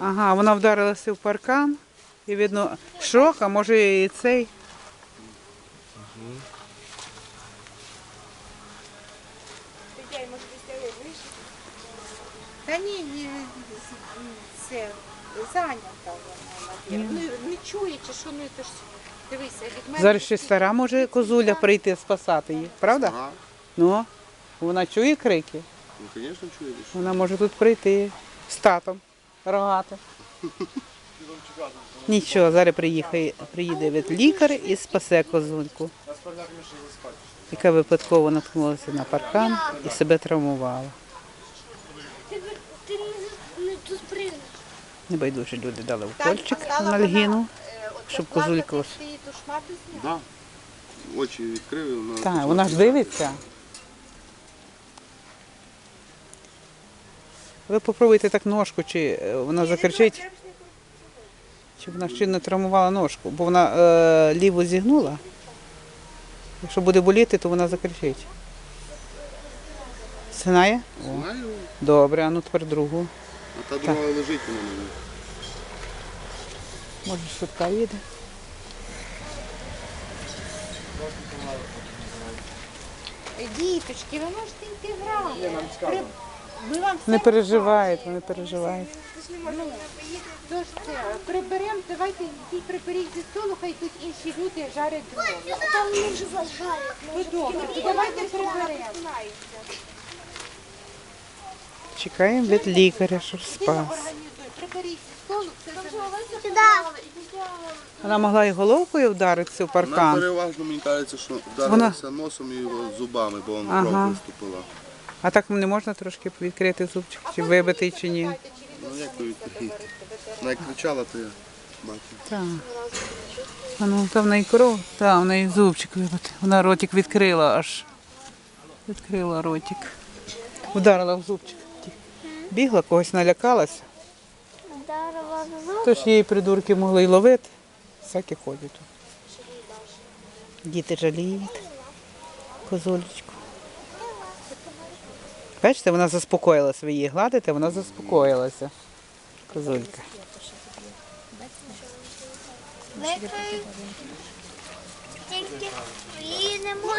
Ага, вона вдарилася в паркан. І видно, шок, а може і цей. Та ні, ні, це зайнята вона, мабуть. Не, не чує, чи що, ну то ж, дивися, від мене... Зараз ще стара може козуля прийти спасати її, правда? Ага. Ну, вона чує крики. Ну, звісно, чуєш. Вона може тут прийти з татом рогати. Нічого, зараз приїхає, приїде від лікар і спасе козульку, яка випадково наткнулася на паркан і себе травмувала. Небайдужі люди дали укольчик стала на льгіну. вона, е, щоб козулька. Так, вона ж дивиться. Ви попробуйте так ножку, чи е, вона закричить, чи вона ще не травмувала ножку, бо вона е, ліву зігнула. Якщо буде боліти, то вона закричить. Синає? О, Знаю, добре, а ну тепер другу. а та друга лежить вона мені. Може швидка їде. Діточки, ви можете йти грати. При- Не переживають, вони переживають. Тож це, приберемо, давайте йдіть приберіть зі столу, хай тут інші люди жарять дрова. Там вони вже. Ну добре, то давайте приберемо. Чекаємо від лікаря, щоб спас. приберіть зі столу, все Вона могла і головкою вдаритися в Вона паркан. переважно, мені кажеться, що вдарилася носом і його зубами, бо вона Ага. кров виступила. А так не можна трошки відкрити зубчик, чи вибитий, чи ні. Ну як то відкрити? Вона як кричала, то я бачив. Так. А ну, там в неї кров, так, в неї зубчик вибитий. Вона ротик відкрила аж. Відкрила ротик. Вдарила в зубчик. Бігла, когось налякалася. Дарова зуб. Тож її придурки могли й ловити. Всякі ходять тут. Діти жаліють. Козулечку. Бачите, вона заспокоїлася. Ви її гладите, вона заспокоїлася. Козулька. Тільки її не можна.